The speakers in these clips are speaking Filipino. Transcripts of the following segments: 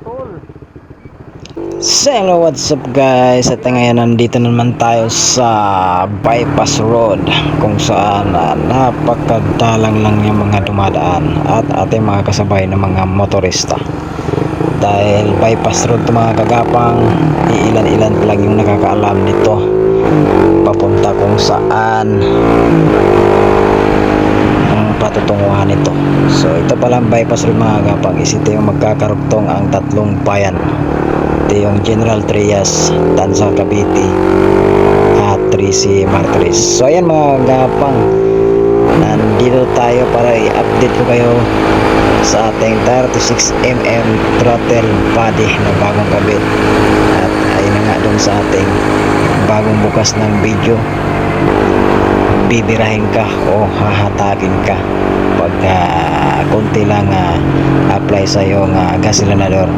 tol. Hello, what's up guys? At ngayon nandito naman tayo sa bypass road kung saan ah, napakadalang lang yung mga dumadaan at ating mga kasabay ng mga motorista. Dahil bypass road to mga kagapang, iilan-ilan lang yung nakakaalam nito papunta kung saan ang patutunguhan nito. So ito palang bypass road mga kagapang is ito yung magkakarugtong ang tatlong bayan ito yung General Trias, Tansa Cavite at Trisi Martires. So ayan mga gapang, nandito tayo para i-update ko kayo sa ating 36mm throttle body na bagong kabit. At ayun na nga dun sa ating bagong bukas ng video bibirahin ka o hahatakin ka. Pag uh, konti lang ah, apply sa iyong uh, gasolinador.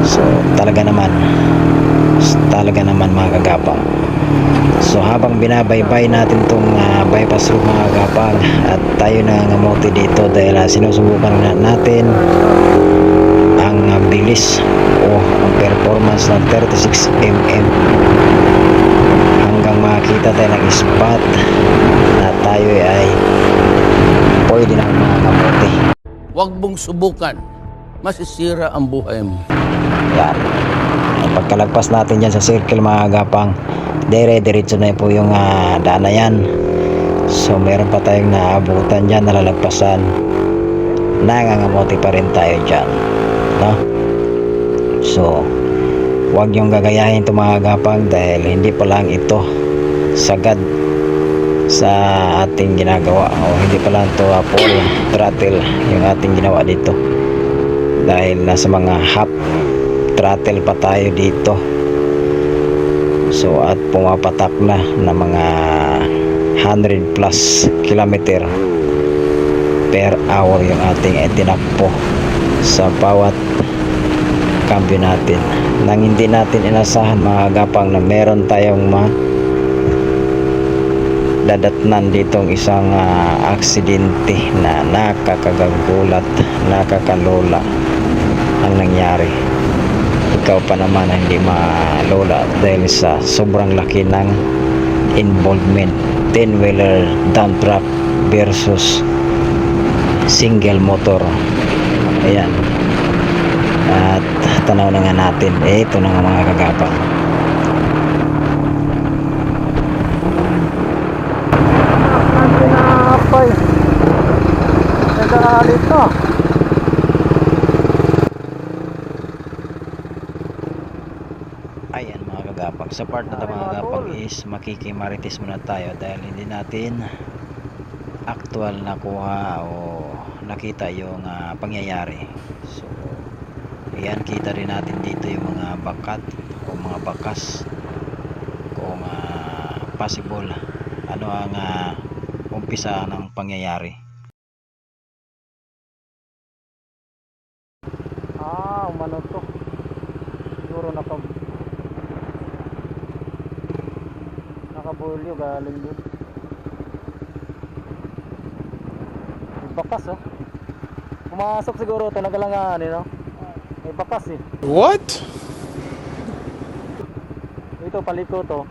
So talaga naman talaga naman mga kagapang. So habang binabaybay natin tong uh, bypass road mga kagapang at tayo na ngamote dito dahil uh, sinusubukan na natin ang uh, bilis o ang performance ng 36mm hanggang makita tayo ng spot na tayo ay pwede na mga kamote Huwag mong subukan. Masisira ang buhay mo. Yan. At pagkalagpas natin dyan sa circle mga agapang, dire-diretso na po yung uh, daan na yan. So meron pa tayong naabutan dyan, nalalagpasan. Nangangamote pa rin tayo dyan. No? So, huwag yung gagayahin ito mga agapang dahil hindi pa lang ito sagad sa ating ginagawa. O hindi pa lang ito uh, full throttle yung ating ginawa dito. Dahil nasa mga half throttle pa tayo dito. So at pumapatak na na mga 100 plus kilometer per hour yung ating itinakpo sa bawat cambio natin. Nang hindi natin inasahan mga gapang na meron tayong ma dadatnan ditong isang uh, aksidente na nakakagagulat nakakalola ang nangyari. Ikaw pa naman hindi malola dahil sa sobrang laki ng involvement. 10 wheeler dump truck versus single motor. Ayan. At tanaw na nga natin. Eh ito na nga mga kagapang Ang pinapay. Nagkakalit to. Ayan mga kagapang. Sa part na ito mga tol. is makikimarites muna tayo dahil hindi natin actual nakuha o nakita yung ah, pangyayari. So, ayan kita rin natin dito yung mga bakat o mga bakas kung ah, possible ano ang ah, umpisa ng pangyayari. Ah, umano to. Siguro naka nakabulyo galing doon. May bakas oh. Pumasok siguro ito, nagalangan eh, no? May bakas eh. What? Ito, paliko to.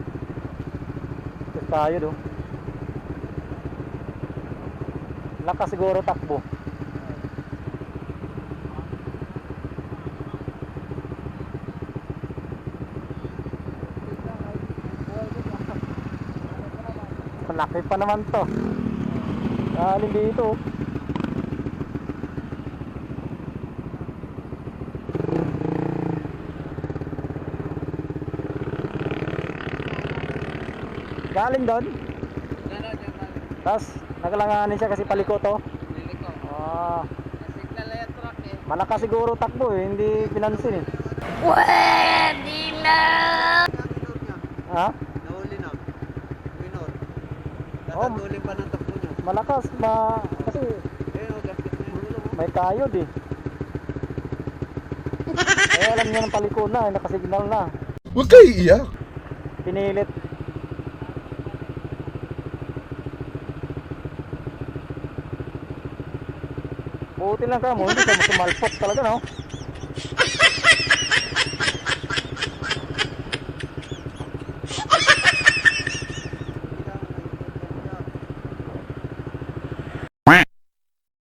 Tayo do. Lakas siguro takbo. Malaki pa naman to. Galing dito. oh. Galing doon? Tapos, nagalanganin siya kasi paliko to. Ah, malakas siguro takbo eh, hindi pinansin eh. Pwede na! Ha? Oh. Tatatuloy pa ng takbo niya. Malakas, ma... kasi Eh, oh, gasket na may kayod eh. eh, alam niya ng paliko na, eh, nakasignal na. Huwag kayo iiyak. Pinilit. Buti lang ka mo, hindi ka sumalpot talaga no?